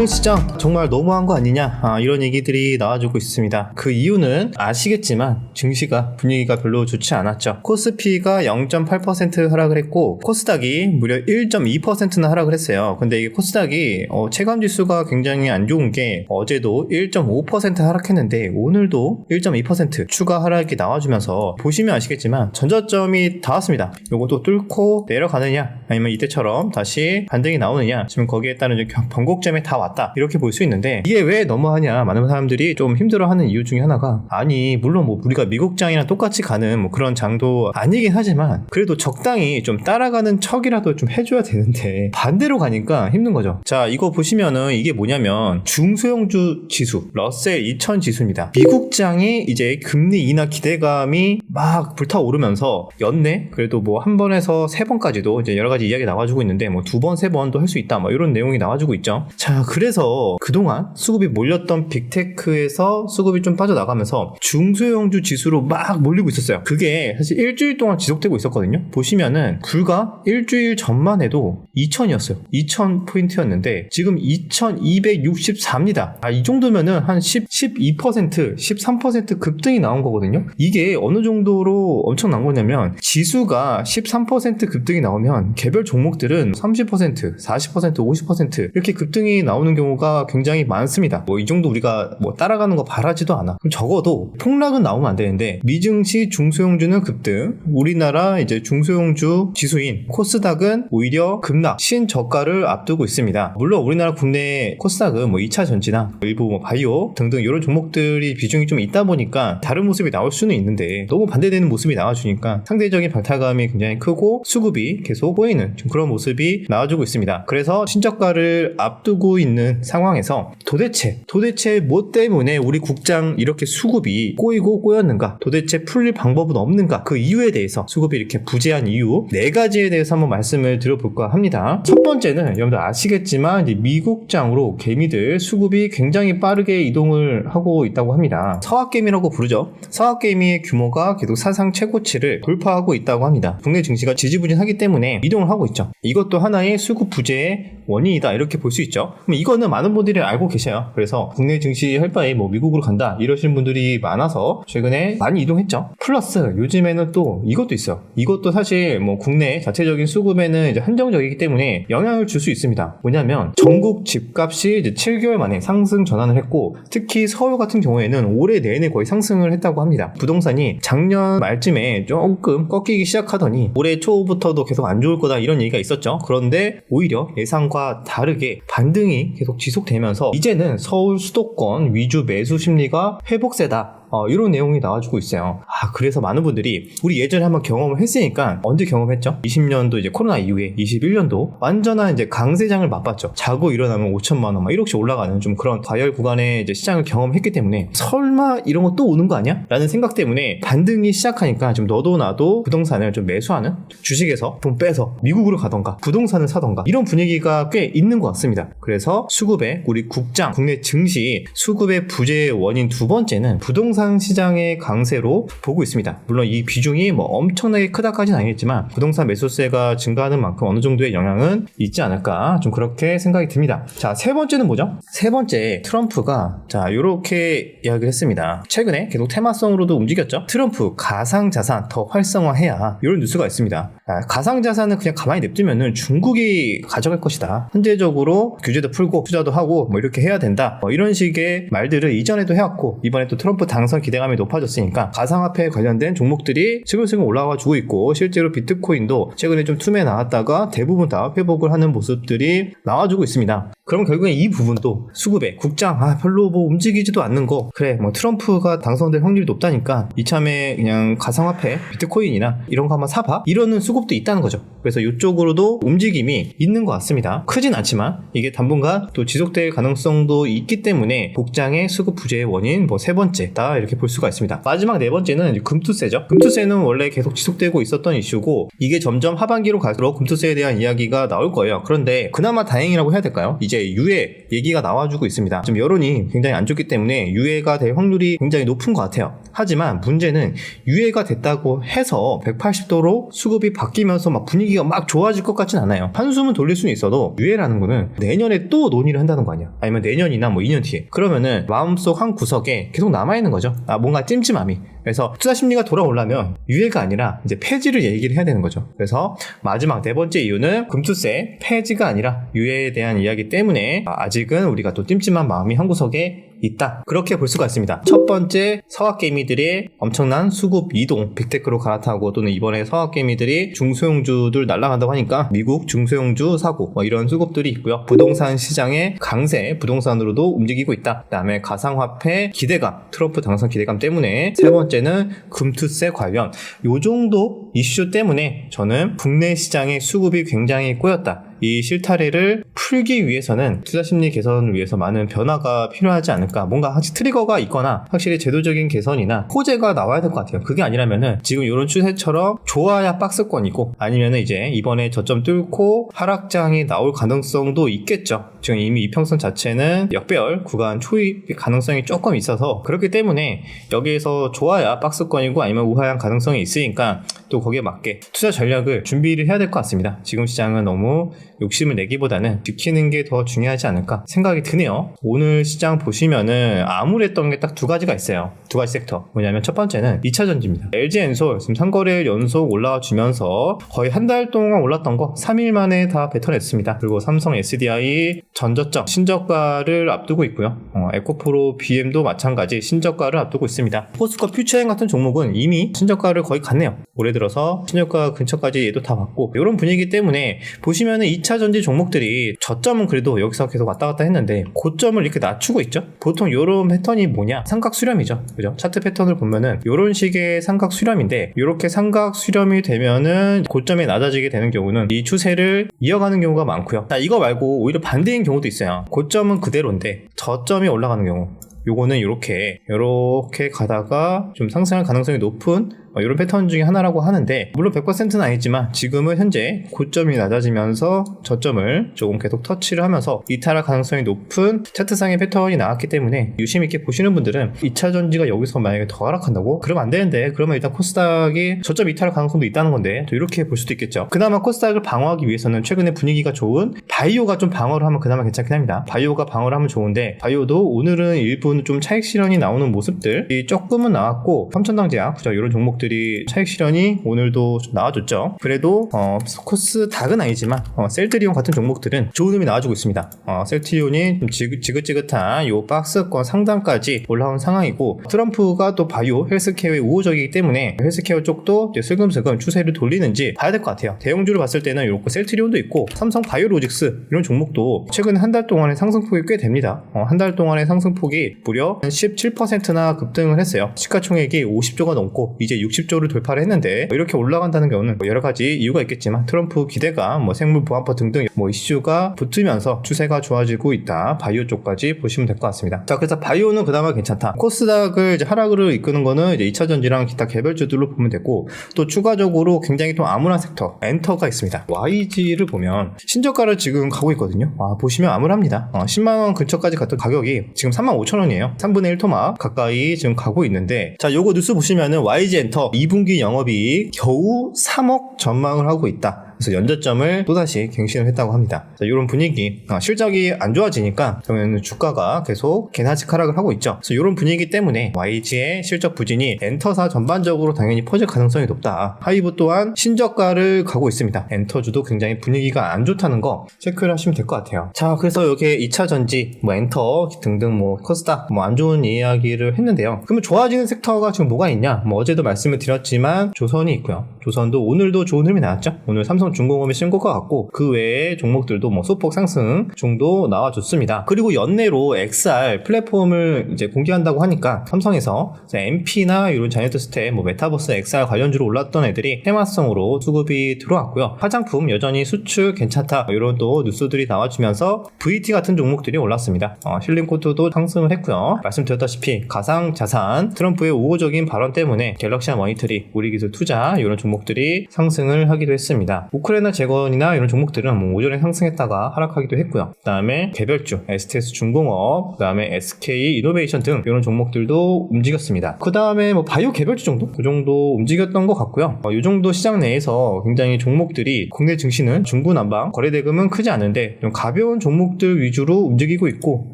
국내 시장 정말 너무한 거 아니냐 아, 이런 얘기들이 나와주고 있습니다. 그 이유는 아시겠지만 증시가 분위기가 별로 좋지 않았죠. 코스피가 0.8% 하락을 했고 코스닥이 무려 1.2%나 하락을 했어요. 근데 이 코스닥이 어, 체감 지수가 굉장히 안 좋은 게 어제도 1.5% 하락했는데 오늘도 1.2% 추가 하락이 나와주면서 보시면 아시겠지만 전저점이 닿았습니다. 요것도 뚫고 내려가느냐 아니면 이때처럼 다시 반등이 나오느냐 지금 거기에 따른 변곡점에 다 왔 다. 이렇게 볼 수 있는데 이게 왜 너무하냐? 많은 사람들이 좀 힘들어하는 이유 중에 하나가 아니 물론 뭐 우리가 미국장이랑 똑같이 가는 뭐 그런 장도 아니긴 하지만 그래도 적당히 좀 따라가는 척이라도 좀 해줘야 되는데 반대로 가니까 힘든 거죠. 자 이거 보시면은 이게 뭐냐면 중소형주 지수 러셀 2000 지수입니다. 미국장이 이제 금리 인하 기대감이 막 불타오르면서 연내 그래도 뭐 한 번에서 세 번까지도 이제 여러 가지 이야기 나와주고 있는데 뭐 두 번 세 번도 할 수 있다 뭐 이런 내용이 나와주고 있죠. 자 그래서 그동안 수급이 몰렸던 빅테크에서 수급이 좀 빠져나가면서 중소형주 지수로 막 몰리고 있었어요. 그게 사실 일주일 동안 지속되고 있었거든요. 보시면은 불과 일주일 전만 해도 2000이었어요. 2000 포인트였는데 지금 2264입니다. 아, 이 정도면은 한 10, 12%, 13% 급등이 나온 거거든요. 이게 어느 정도 로 엄청난 거냐면 지수가 13% 급등이 나오면 개별 종목들은 30%, 40%, 50% 이렇게 급등이 나오는 경우가 굉장히 많습니다. 뭐 이 정도 우리가 뭐 따라가는 거 바라지도 않아. 그럼 적어도 폭락은 나오면 안 되는데 미증시 중소형주는 급등, 우리나라 이제 중소형주 지수인 코스닥은 오히려 급락, 신저가를 앞두고 있습니다. 물론 우리나라 국내 코스닥은 뭐 2차 전지나 일부 뭐 바이오 등등 이런 종목들이 비중이 좀 있다 보니까 다른 모습이 나올 수는 있는데 너무 반대되는 모습이 나와주니까 상대적인 박탈감이 굉장히 크고 수급이 계속 보이는 좀 그런 모습이 나와주고 있습니다. 그래서 신저가를 앞두고 있는 상황에서 도대체 도대체 뭐 때문에 우리 국장 이렇게 수급이 꼬이고 꼬였는가? 도대체 풀릴 방법은 없는가? 그 이유에 대해서 수급이 이렇게 부재한 이유 네 가지에 대해서 한번 말씀을 드려볼까 합니다. 첫 번째는 여러분들 아시겠지만 미국장으로 개미들 수급이 굉장히 빠르게 이동을 하고 있다고 합니다. 서학개미라고 부르죠. 서학개미의 규모가 계속 사상 최고치를 돌파하고 있다고 합니다. 국내 증시가 지지부진하기 때문에 이동을 하고 있죠. 이것도 하나의 수급 부재의 원인이다 이렇게 볼 수 있죠. 그럼 이거는 많은 분들이 알고 계셔요. 그래서 국내 증시 할 바에 뭐 미국으로 간다 이러시는 분들이 많아서 최근에 많이 이동했죠. 플러스 요즘에는 또 이것도 있어요. 이것도 사실 뭐 국내 자체적인 수급에는 이제 한정적이기 때문에 영향을 줄 수 있습니다. 뭐냐면 전국 집값이 이제 7개월 만에 상승 전환을 했고 특히 서울 같은 경우에는 올해 내내 거의 상승을 했다고 합니다. 부동산이 작년 말쯤에 조금 꺾이기 시작하더니 올해 초부터도 계속 안 좋을 거다 이런 얘기가 있었죠. 그런데 오히려 예상과 다르게 반등이 계속 지속되면서 이제는 서울 수도권 위주 매수 심리가 회복세다. 어, 이런 내용이 나와주고 있어요. 아, 그래서 많은 분들이 우리 예전에 한번 경험을 했으니까 언제 경험했죠? 20년도 이제 코로나 이후에 21년도 완전한 이제 강세장을 맛봤죠. 자고 일어나면 5천만 원, 막 1억씩 올라가는 좀 그런 과열 구간의 이제 시장을 경험했기 때문에 설마 이런 거 또 오는 거 아니야? 라는 생각 때문에 반등이 시작하니까 좀 너도 나도 부동산을 좀 매수하는 주식에서 돈 빼서 미국으로 가던가 부동산을 사던가 이런 분위기가 꽤 있는 것 같습니다. 그래서 수급의 우리 국장, 국내 증시 수급의 부재의 원인 두 번째는 부동산 시장의 강세로 보고 있습니다. 물론 이 비중이 뭐 엄청나게 크다까지는 아니겠지만 부동산 매수세가 증가하는 만큼 어느 정도의 영향은 있지 않을까 좀 그렇게 생각이 듭니다. 자, 세 번째는 뭐죠? 세 번째 트럼프가 자, 이렇게 이야기를 했습니다. 최근에 계속 테마성으로도 움직였죠. 트럼프 가상 자산 더 활성화해야 이런 뉴스가 있습니다. 아, 가상 자산은 그냥 가만히 냅두면은 중국이 가져갈 것이다. 현재적으로 규제도 풀고 투자도 하고 뭐 이렇게 해야 된다. 뭐 이런 식의 말들을 이전에도 해왔고 이번에 또 트럼프 당선 기대감이 높아졌으니까 가상화폐 관련된 종목들이 슬슬슬 올라와 주고 있고 실제로 비트코인도 최근에 좀 툼에 나왔다가 대부분 다 회복을 하는 모습들이 나와주고 있습니다. 그럼 결국엔 이 부분도 수급에 국장 아 별로 뭐 움직이지도 않는 거 그래 뭐 트럼프가 당선될 확률이 높다니까 이참에 그냥 가상화폐 비트코인이나 이런 거 한번 사봐 이러는 수급도 있다는 거죠. 그래서 이쪽으로도 움직임이 있는 것 같습니다. 크진 않지만 이게 당분간 또 지속될 가능성도 있기 때문에 복장의 수급 부재의 원인 뭐 세 번째다 이렇게 볼 수가 있습니다. 마지막 네 번째는 금투세죠. 금투세는 원래 계속 지속되고 있었던 이슈고 이게 점점 하반기로 갈수록 금투세에 대한 이야기가 나올 거예요. 그런데 그나마 다행이라고 해야 될까요? 이제 유예 얘기가 나와주고 있습니다. 지금 여론이 굉장히 안 좋기 때문에 유예가 될 확률이 굉장히 높은 것 같아요. 하지만 문제는 유예가 됐다고 해서 180도로 수급이 바뀌면서 막 분위기가 막 좋아질 것 같진 않아요. 한숨은 돌릴 수는 있어도 유예라는 거는 내년에 또 논의를 한다는 거 아니야. 아니면 내년이나 뭐 2년 뒤에. 그러면은 마음속 한 구석에 계속 남아있는 거죠. 아, 뭔가 찜찜함이. 그래서 투자 심리가 돌아오려면 유예가 아니라 이제 폐지를 얘기를 해야 되는 거죠. 그래서 마지막 네 번째 이유는 금투세 폐지가 아니라 유예에 대한 이야기 때문에 아직은 우리가 또 찜찜한 마음이 한 구석에 있다. 그렇게 볼 수가 있습니다. 첫 번째 서학개미들의 엄청난 수급 이동 빅테크로 갈아타고 또는 이번에 서학개미들이 중소형주들 날아간다고 하니까 미국 중소형주 사고 뭐 이런 수급들이 있고요. 부동산 시장의 강세 부동산으로도 움직이고 있다. 그다음에 가상화폐 기대감 트럼프 당선 기대감 때문에 세 번째는 금투세 관련 요 정도 이슈 때문에 저는 국내 시장의 수급이 굉장히 꼬였다. 이 실타래를 풀기 위해서는 투자 심리 개선을 위해서 많은 변화가 필요하지 않을까. 뭔가 확실히 트리거가 있거나 확실히 제도적인 개선이나 호재가 나와야 될 것 같아요. 그게 아니라면은 지금 이런 추세처럼 좋아야 박스권이고 아니면은 이제 이번에 저점 뚫고 하락장이 나올 가능성도 있겠죠. 지금 이미 이평선 자체는 역배열 구간 초입 가능성이 조금 있어서 그렇기 때문에 여기에서 좋아야 박스권이고 아니면 우하향 가능성이 있으니까 또 거기에 맞게 투자 전략을 준비를 해야 될 것 같습니다. 지금 시장은 너무 욕심을 내기보다는 지키는 게 더 중요하지 않을까 생각이 드네요. 오늘 시장 보시면은 암울했던 게 딱 두 가지가 있어요. 두 가지 섹터. 뭐냐면 첫 번째는 2차 전지입니다. LG 엔솔 지금 3거래일 연속 올라와 주면서 거의 한 달 동안 올랐던 거 3일 만에 다 뱉어냈습니다. 그리고 삼성 SDI 전저점 신저가를 앞두고 있고요. 어, 에코프로 BM도 마찬가지 신저가를 앞두고 있습니다. 포스코 퓨처행 같은 종목은 이미 신저가를 거의 갔네요. 올해 들어서 신저가 근처까지 얘도 다 왔고 이런 분위기 때문에 보시면은 2차 전지 종목들이 저점은 그래도 여기서 계속 왔다 갔다 했는데 고점을 이렇게 낮추고 있죠. 보통 이런 패턴이 뭐냐? 삼각 수렴이죠. 그죠? 차트 패턴을 보면은 이런 식의 삼각 수렴인데 이렇게 삼각 수렴이 되면은 고점이 낮아지게 되는 경우는 이 추세를 이어가는 경우가 많고요. 자, 이거 말고 오히려 반대인 경우도 있어요. 고점은 그대로인데 저점이 올라가는 경우. 요거는 이렇게 이렇게 가다가 좀 상승할 가능성이 높은 어, 이런 패턴 중에 하나라고 하는데 물론 100%는 아니지만 지금은 현재 고점이 낮아지면서 저점을 조금 계속 터치를 하면서 이탈할 가능성이 높은 차트상의 패턴이 나왔기 때문에 유심 있게 보시는 분들은 2차 전지가 여기서 만약에 더 하락한다고? 그러면 안 되는데 그러면 일단 코스닥이 저점 이탈할 가능성도 있다는 건데 또 이렇게 볼 수도 있겠죠. 그나마 코스닥을 방어하기 위해서는 최근에 분위기가 좋은 바이오가 좀 방어를 하면 그나마 괜찮긴 합니다. 바이오가 방어를 하면 좋은데 바이오도 오늘은 일부는 좀 차익 실현이 나오는 모습들이 조금은 나왔고 삼천당 제약 그죠? 이런 종목 종목들이 차익 실현이 오늘도 좀 나와줬죠. 그래도 어, 코스닥은 아니지만 어, 셀트리온 같은 종목들은 좋은 의미 나와주고 있습니다. 어, 셀트리온이 좀 지긋, 지긋 지긋한 요 박스권 상단까지 올라온 상황이고 트럼프가 또 바이오 헬스케어에 우호적이기 때문에 헬스케어 쪽도 슬금슬금 추세를 돌리는지 봐야 될 것 같아요. 대형주를 봤을 때는 이렇게 셀트리온도 있고 삼성 바이오로직스 이런 종목도 최근 한 달 동안의 상승폭이 꽤 됩니다. 어, 한달 동안의 상승폭이 무려 17%나 급등을 했어요. 시가총액이 50조가 넘고 이제 60조를 돌파를 했는데 이렇게 올라간다는 경우는 뭐 여러 가지 이유가 있겠지만 트럼프 기대가 뭐 생물 보안법 등등 뭐 이슈가 붙으면서 추세가 좋아지고 있다. 바이오 쪽까지 보시면 될 것 같습니다. 자, 그래서 바이오는 그나마 괜찮다. 코스닥을 이제 하락으로 이끄는 거는 이제 2차 전지랑 기타 개별주들로 보면 되고 또 추가적으로 굉장히 또 암울한 섹터 엔터가 있습니다. YG를 보면 신저가를 지금 가고 있거든요. 와, 보시면 암울합니다. 어, 10만 원 근처까지 갔던 가격이 지금 3만 5천 원이에요. 3분의 1 토막 가까이 지금 가고 있는데 자, 요거 뉴스 보시면은 YG 엔터 2분기 영업이익 겨우 3억 전망을 하고 있다. 그래서 연저점을 또다시 갱신을 했다고 합니다. 자, 이런 분위기, 아, 실적이 안 좋아지니까 그러면 주가가 계속 개나직 하락을 하고 있죠. 그래서 이런 분위기 때문에 YG의 실적 부진이 엔터사 전반적으로 당연히 퍼질 가능성이 높다. 하이브 또한 신저가를 가고 있습니다. 엔터주도 굉장히 분위기가 안 좋다는 거 체크를 하시면 될 것 같아요. 자, 그래서 여기에 2차 전지, 뭐 엔터 등등 뭐 코스닥 뭐 안 좋은 이야기를 했는데요. 그러면 좋아지는 섹터가 지금 뭐가 있냐? 뭐 어제도 말씀을 드렸지만 조선이 있고요. 조선도 오늘도 좋은 흐름이 나왔죠. 오늘 삼성 중공업이 신고가 같고 그 외에 종목들도 뭐 소폭 상승 정도 나와줬습니다. 그리고 연내로 XR 플랫폼을 이제 공개한다고 하니까 삼성에서 MP나 이런 자이언트 스텝, 뭐 메타버스 XR 관련주로 올랐던 애들이 테마성으로 수급이 들어왔고요. 화장품 여전히 수출 괜찮다 이런 또 뉴스들이 나와주면서 VT 같은 종목들이 올랐습니다. 어, 힐링코트도 상승을 했고요. 말씀드렸다시피 가상 자산 트럼프의 우호적인 발언 때문에 갤럭시와 머니터리, 우리 기술 투자 이런 종목들이 상승을 하기도 했습니다. 우크라이나 재건이나 이런 종목들은 뭐 오전에 상승했다가 하락하기도 했고요. 그다음에 개별주, STS 중공업, 그다음에 SK 이노베이션 등 이런 종목들도 움직였습니다. 그다음에 뭐 바이오 개별주 정도, 그 정도 움직였던 것 같고요. 어, 이 정도 시장 내에서 굉장히 종목들이 국내 증시는 중구난방 거래 대금은 크지 않은데 좀 가벼운 종목들 위주로 움직이고 있고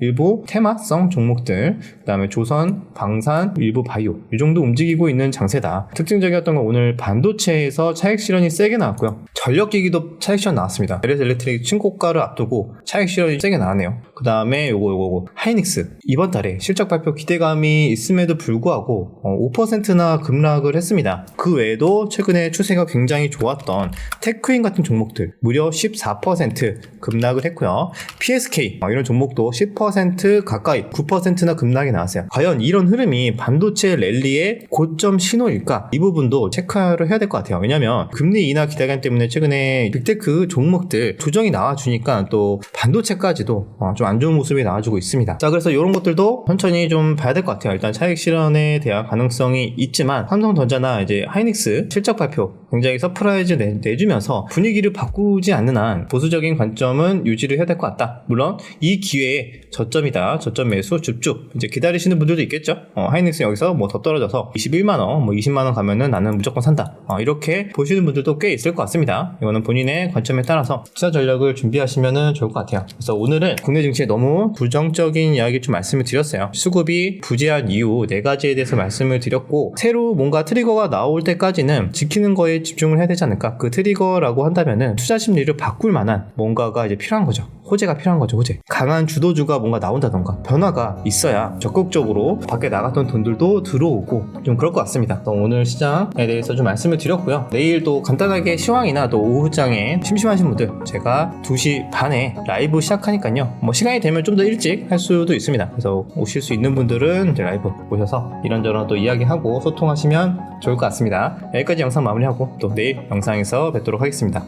일부 테마성 종목들, 그다음에 조선, 방산, 일부 바이오 이 정도 움직이고 있는 장세다. 특징적이었던 건 오늘 반도체에서 차익 실현이 세게 나왔고요. 전 력기기도 차익 실현 나왔습니다. LS 일렉트릭 신고가를 앞두고 차익 실현이 세게 나왔네요. 그 다음에 요거 요거 하이닉스 이번 달에 실적 발표 기대감이 있음에도 불구하고 5%나 급락을 했습니다. 그 외에도 최근에 추세가 굉장히 좋았던 테크인 같은 종목들 무려 14% 급락을 했고요. PSK 어, 이런 종목도 10% 가까이 9%나 급락이 나왔어요. 과연 이런 흐름이 반도체 랠리의 고점 신호일까? 이 부분도 체크를 해야 될 것 같아요. 왜냐하면 금리 인하 기대감 때문에 최근에 빅테크 종목들 조정이 나와주니까 또 반도체까지도 어, 좀안 좋은 모습이 나와주고 있습니다. 자 그래서 이런 것들도 천천히 좀 봐야 될 것 같아요. 일단 차익 실현에 대한 가능성이 있지만 삼성전자나 이제 하이닉스 실적 발표 굉장히 서프라이즈 내, 내주면서 분위기를 바꾸지 않는 한 보수적인 관점은 유지를 해야 될 것 같다. 물론 이 기회에 저점이다. 저점 매수 줍줍 이제 기다리시는 분들도 있겠죠. 어, 하이닉스 여기서 뭐 더 떨어져서 21만 원, 뭐 20만 원 가면은 나는 무조건 산다. 어, 이렇게 보시는 분들도 꽤 있을 것 같습니다. 이거는 본인의 관점에 따라서 투자 전략을 준비하시면 좋을 것 같아요. 그래서 오늘은 국내 증시에 너무 부정적인 이야기 좀 말씀을 드렸어요. 수급이 부재한 이유 네 가지에 대해서 말씀을 드렸고 새로 뭔가 트리거가 나올 때까지는 지키는 거에 집중을 해야 되지 않을까? 그 트리거라고 한다면은 투자 심리를 바꿀 만한 뭔가가 이제 필요한 거죠. 호재가 필요한 거죠, 호재. 강한 주도주가 뭔가 나온다던가 변화가 있어야 적극적으로 밖에 나갔던 돈들도 들어오고 좀 그럴 것 같습니다. 오늘 시장에 대해서 좀 말씀을 드렸고요. 내일 또 간단하게 시황이나 또 오후장에 심심하신 분들 제가 2시 반에 라이브 시작하니까요. 뭐 시간이 되면 좀 더 일찍 할 수도 있습니다. 그래서 오실 수 있는 분들은 라이브 오셔서 이런저런 또 이야기하고 소통하시면 좋을 것 같습니다. 여기까지 영상 마무리하고 또 내일 영상에서 뵙도록 하겠습니다.